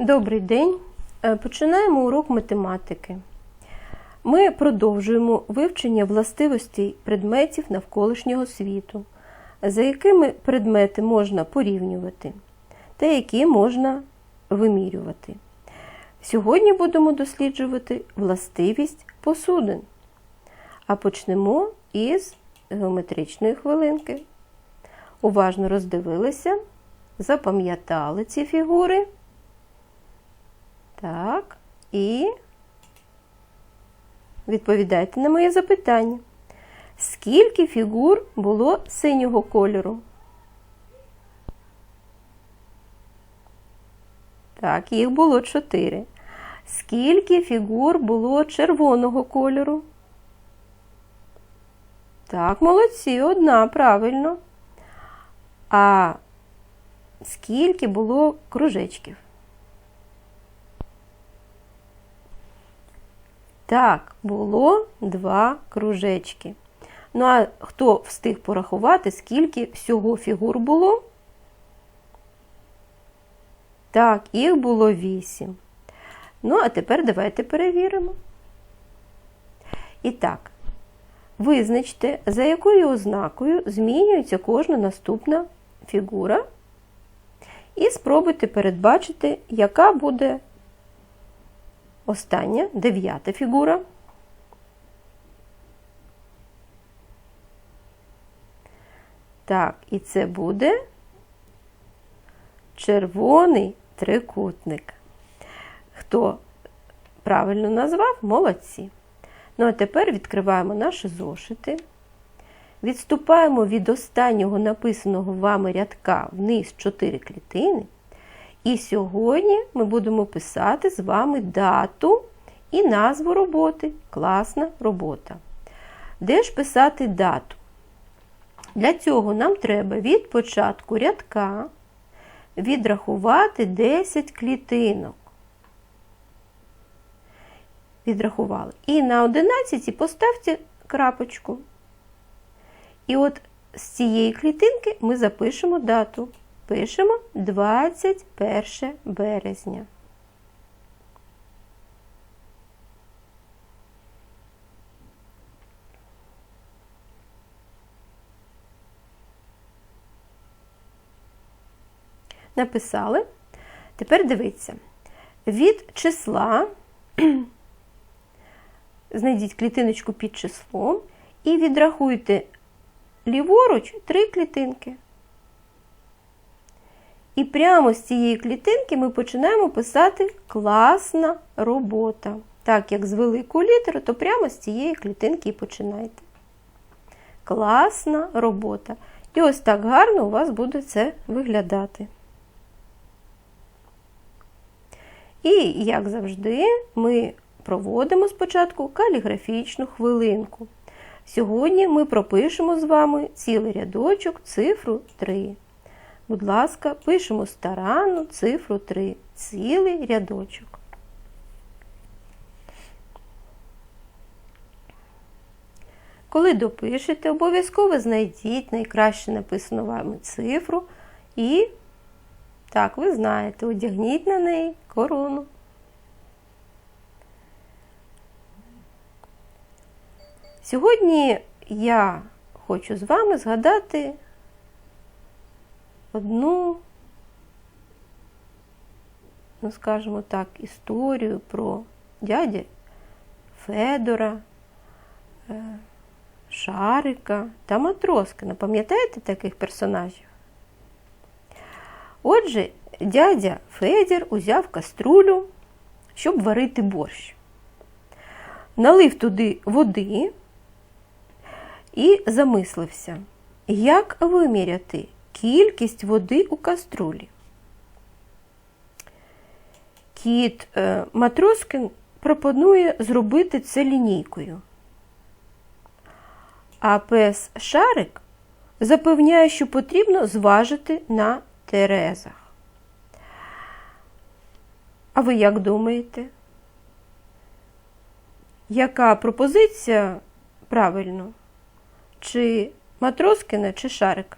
Добрий день. Е, Починаємо урок математики. Ми продовжуємо вивчення властивостей предметів навколишнього світу, за якими предмети можна порівнювати та які можна вимірювати. Сьогодні будемо досліджувати властивість посудин. А почнемо із геометричної хвилинки. Уважно роздивилися, запам'ятали ці фігури. Так, і відповідайте на моє запитання. Скільки фігур було синього кольору? Так, їх було чотири. Скільки фігур було червоного кольору? Так, молодці, одна, правильно. А скільки було кружечків? Так, було два кружечки. Ну, а хто встиг порахувати, скільки всього фігур було? Так, їх було вісім. Ну, а тепер давайте перевіримо. І так, визначте, за якою ознакою змінюється кожна наступна фігура. І спробуйте передбачити, яка буде остання дев'ята фігура. Так, і це буде червоний трикутник. Хто правильно назвав, молодці. Ну, а тепер відкриваємо наші зошити. Відступаємо від останнього написаного вами рядка вниз 4 клітини. І сьогодні ми будемо писати з вами дату і назву роботи. Класна робота. Де ж писати дату? Для цього нам треба від початку рядка відрахувати 10 клітинок. Відрахували. І на 11 поставте крапочку. І от з цієї клітинки ми запишемо дату. Пишемо 21 березня. Написали. Тепер дивіться. Від числа знайдіть клітиночку під числом і відрахуйте ліворуч три клітинки. І прямо з цієї клітинки ми починаємо писати класна робота. Так, як з великої літери, то прямо з цієї клітинки і починайте. Класна робота. І ось так гарно у вас буде це виглядати. І, як завжди, ми проводимо спочатку каліграфічну хвилинку. Сьогодні ми пропишемо з вами цілий рядочок цифру 3. Будь ласка, пишемо старанну цифру 3, цілий рядочок. Коли допишете, обов'язково знайдіть найкраще написану вами цифру і, так, ви знаєте, одягніть на неї корону. Сьогодні я хочу з вами згадати одну, ну, скажімо так, історію про дядя Федора, е, Шарика та Матроскина. Пам'ятаєте таких персонажів? Отже, дядя Федір узяв каструлю, щоб варити борщ. Налив туди води і замислився, як виміряти кількість води у каструлі. Кіт е, Матроскин пропонує зробити це лінійкою. А пес Шарик запевняє, що потрібно зважити на терезах. А ви як думаєте? Яка пропозиція правильно? Чи Матроскина, чи Шарика?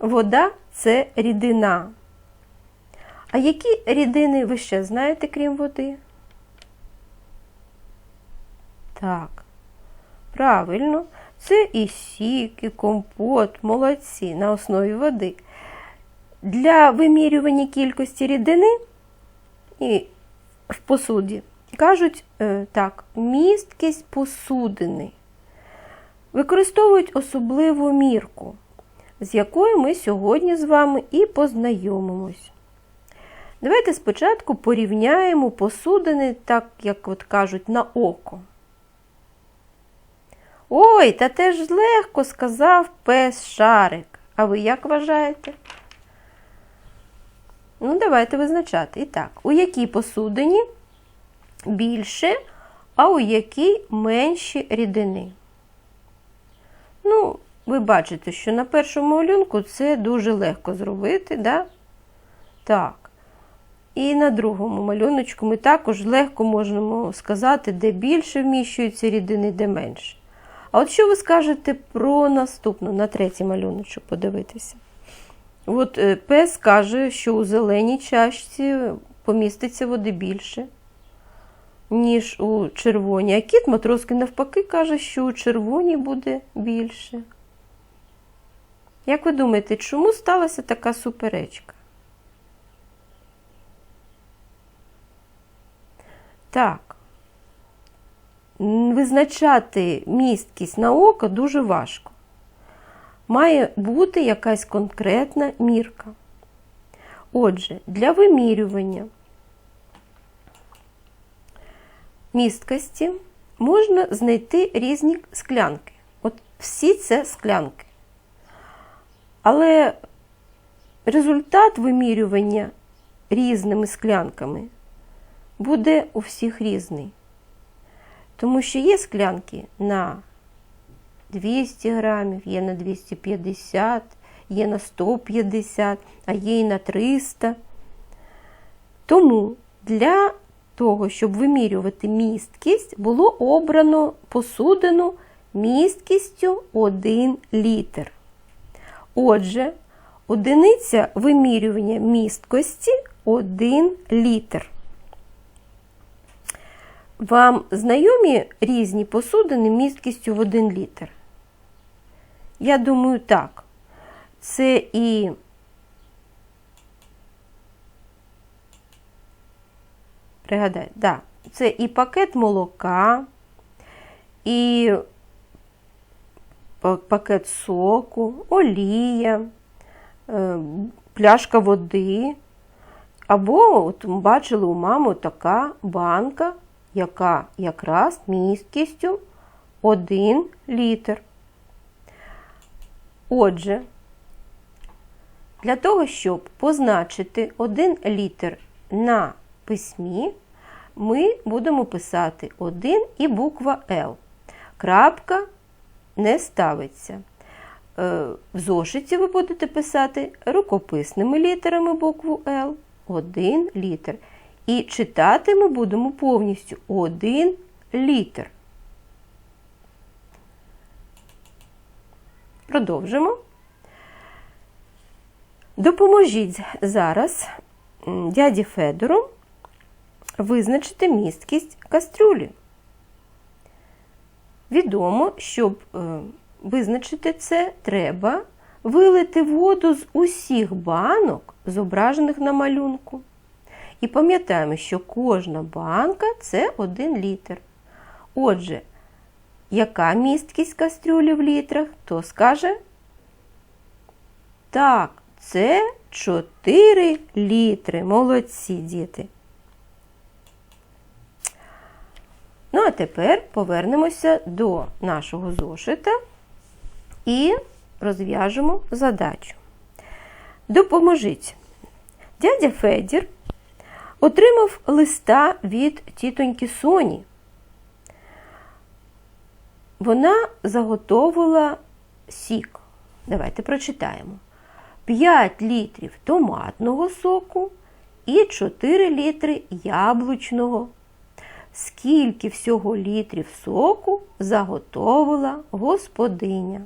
Вода це рідина. А які рідини ви ще знаєте, крім води? Так, правильно, це і сік, і компот, молодці на основі води. Для вимірювання кількості рідини і в посуді кажуть е, так, місткість посудини. Використовують особливу мірку, з якою ми сьогодні з вами і познайомимось. Давайте спочатку порівняємо посудини, так як от кажуть, на око. Ой, та теж легко сказав пес Шарик. А ви як вважаєте? Ну, давайте визначати. І так, у якій посудині більше, а у якій менші рідини? Ну, ви бачите, що на першому малюнку це дуже легко зробити, да? Так. І на другому малюночку ми також легко можемо сказати, де більше вміщуються рідини, де менше. А от що ви скажете про наступну, на третій малюночок подивитися? От е, пес каже, що у зеленій чашці поміститься води більше, ніж у червоній. А кіт Матроски навпаки каже, що у червоній буде більше. Як ви думаєте, чому сталася така суперечка? Так. Визначати місткість на око дуже важко. Має бути якась конкретна мірка. Отже, для вимірювання місткості можна знайти різні склянки. От всі це склянки. Але результат вимірювання різними склянками буде у всіх різний. Тому що є склянки на 200 грамів, є на 250, є на 150, а є і на 300. Тому для того, щоб вимірювати місткість, було обрано посудину місткістю 1 літр. Отже, одиниця вимірювання місткості 1 літр. Вам знайомі різні посудини місткістю в 1 літр? Я думаю, так. Це і пригадай, да, це і пакет молока, і пакет соку, олія, е, пляшка води. Або, от бачили у мами така банка яка якраз місткістю 1 літр. Отже, для того, щоб позначити 1 літр на письмі, ми будемо писати 1 і буква Л. Крапка не ставиться. Е, в зошиті ви будете писати рукописними літерами букву Л 1 літр. І читати ми будемо повністю один літр. Продовжимо. Допоможіть зараз дяді Федору визначити місткість кастрюлі. Відомо, щоб е, визначити це, треба вилити воду з усіх банок, зображених на малюнку. І пам'ятаємо, що кожна банка це 1 літр. Отже, яка місткість кастрюлі в літрах, то скаже? Так, це 4 літри. Молодці діти. Ну, а тепер повернемося до нашого зошита і розв'яжемо задачу. Допоможіть. Дядя Федір отримав листа від тітоньки Соні. Вона заготовила сік. Давайте прочитаємо. 5 літрів томатного соку і 4 літри яблучного скільки всього літрів соку заготовила господиня.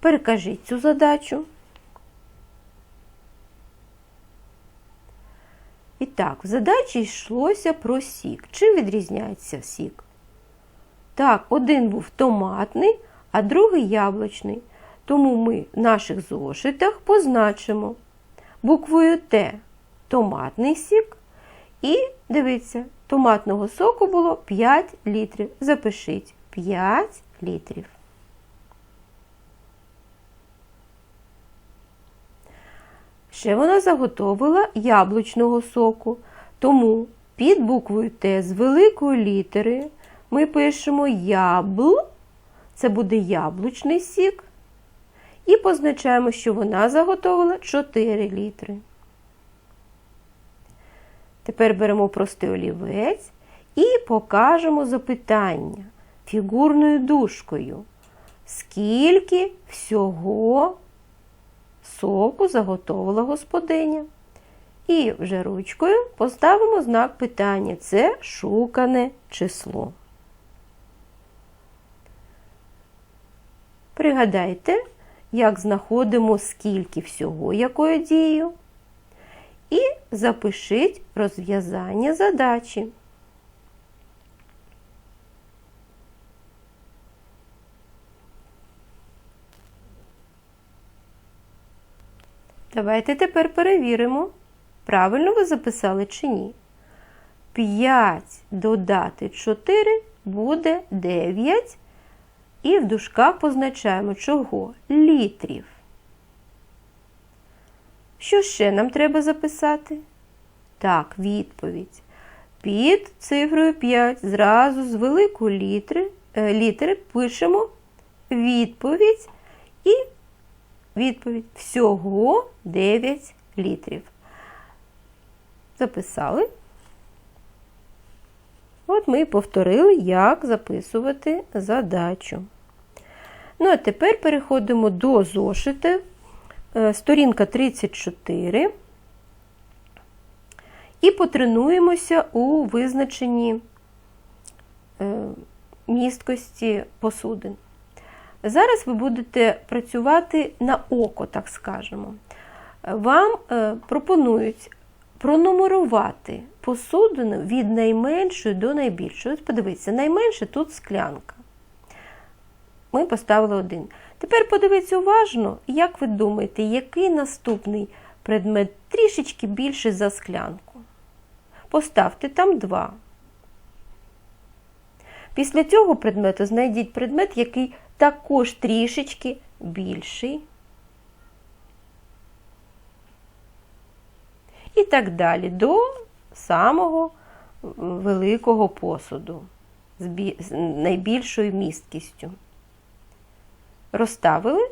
Перекажіть цю задачу. І так, в задачі йшлося про сік. Чим відрізняється сік? Так, один був томатний, а другий яблучний. Тому ми в наших зошитах позначимо буквою Т томатний сік. І дивіться, томатного соку було 5 літрів. Запишіть 5 літрів. Ще вона заготовила яблучного соку. Тому під буквою Т з великої літери ми пишемо ябл, це буде яблучний сік. І позначаємо, що вона заготовила 4 літри. Тепер беремо простий олівець і покажемо запитання фігурною дужкою. Скільки всього соку заготовила господиня? І вже ручкою поставимо знак питання. Це шукане число. Пригадайте, як знаходимо скільки всього якою дією. І запишіть розв'язання задачі. Давайте тепер перевіримо, правильно ви записали чи ні. 5 додати 4 буде 9. І в дужках позначаємо чого? Літрів. Що ще нам треба записати? Так, відповідь. Під цифрою 5 зразу з великої літери, літери пишемо відповідь і відповідь. Всього 9 літрів. Записали. От ми повторили, як записувати задачу. Ну, а тепер переходимо до зошити. Сторінка 34. І потренуємося у визначенні місткості посудин. Зараз ви будете працювати на око, так скажемо. Вам пропонують пронумерувати посудину від найменшої до найбільшої. Ось подивіться, найменше тут склянка. Ми поставили один. Тепер подивіться уважно, як ви думаєте, який наступний предмет трішечки більший за склянку. Поставте там два. Після цього предмету знайдіть предмет, який також трішечки більший. І так далі до самого великого посуду з найбільшою місткістю. Розставили?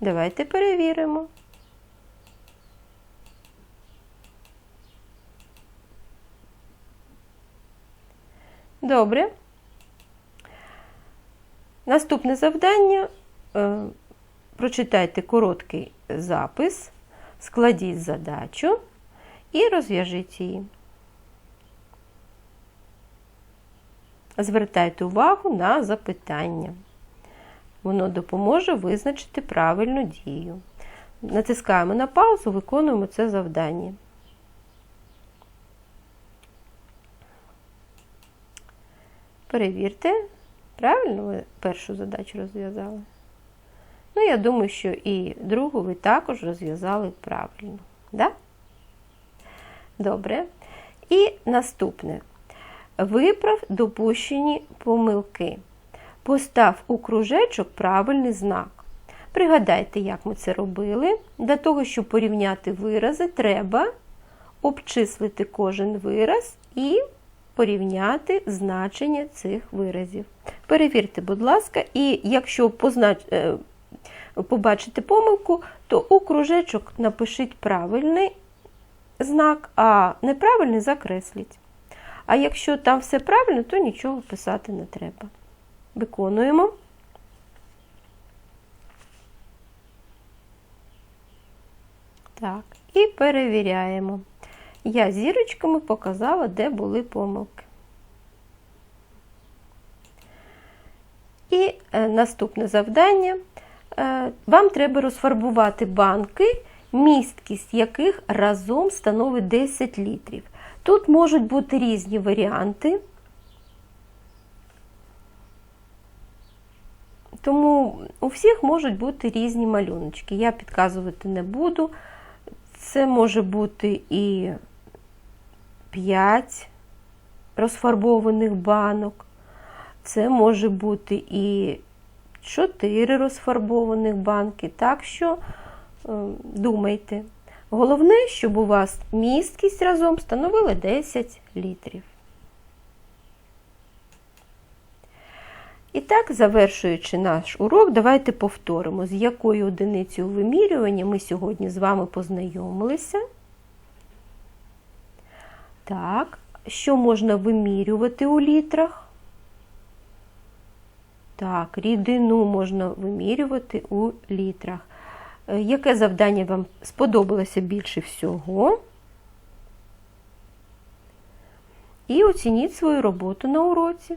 Давайте перевіримо. Добре. Наступне завдання. Прочитайте короткий запис, складіть задачу і розв'яжіть її. Звертайте увагу на запитання. Воно допоможе визначити правильну дію. Натискаємо на паузу, виконуємо це завдання. Перевірте, правильно ви першу задачу розв'язали? Ну, я думаю, що і другу ви також розв'язали правильно. Да? Добре. І наступне. Виправ допущені помилки. Постав у кружечок правильний знак. Пригадайте, як ми це робили. Для того, щоб порівняти вирази, треба обчислити кожен вираз і порівняти значення цих виразів. Перевірте, будь ласка, і якщо познач... побачите помилку, то у кружечок напишіть правильний знак, а неправильний закресліть. А якщо там все правильно, то нічого писати не треба. Виконуємо. Так, і перевіряємо. Я зірочками показала, де були помилки. І е, наступне завдання. Е, вам треба розфарбувати банки, місткість яких разом становить 10 літрів. Тут можуть бути різні варіанти. Тому у всіх можуть бути різні малюночки. Я підказувати не буду. Це може бути і 5 розфарбованих банок. Це може бути і 4 розфарбованих банки. Так що е, думайте. Головне, щоб у вас місткість разом становила 10 літрів. І так, завершуючи наш урок, давайте повторимо, з якою одиницею вимірювання ми сьогодні з вами познайомилися. Так, що можна вимірювати у літрах? Так, рідину можна вимірювати у літрах. Е, Яке завдання вам сподобалося більше всього? І оцініть свою роботу на уроці.